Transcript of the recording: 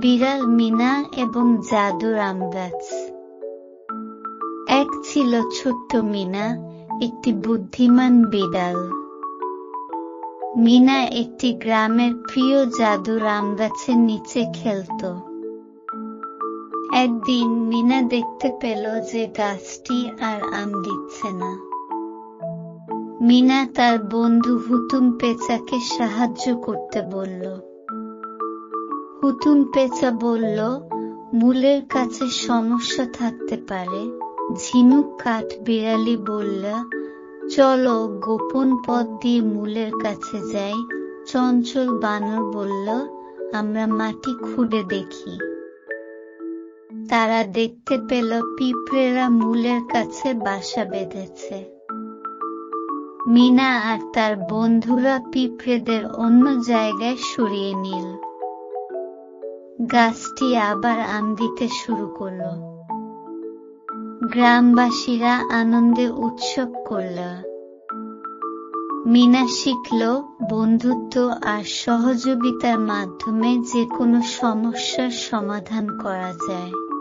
বিড়াল মিনা এবং জাদুর আম গাছ এক ছিল ছোট্ট মিনা, একটি বুদ্ধিমান বিড়াল। মিনা একটি গ্রামের প্রিয় জাদুর আম গাছের নিচে খেলত। একদিন মিনা দেখতে পেল যে গাছটি আর আম দিচ্ছে না। মিনা তার বন্ধু হুতুম পেঁচাকে সাহায্য করতে বলল হুতুম পেঁচা বলল, মূলের কাছে সমস্যা থাকতে পারে। ঝিনুক কাঠ বিড়ালি বলল, চলো গোপন পথ দিয়ে মূলের কাছে যাই। চঞ্চল বানর বলল, আমরা মাটি খুঁড়ে দেখি। তারা দেখতে পেল পিঁপড়েরা মূলের কাছে বাসা বেঁধেছে। মিনা আর তার বন্ধুরা পিঁপড়েদের অন্য জায়গায় সরিয়ে নিল। গাছটি আবার আম দিতে শুরু করল। গ্রামবাসীরা আনন্দে উৎসব করল। মিনা শিখল বন্ধুত্ব আর সহযোগিতার মাধ্যমে যে কোনো সমস্যার সমাধান করা যায়।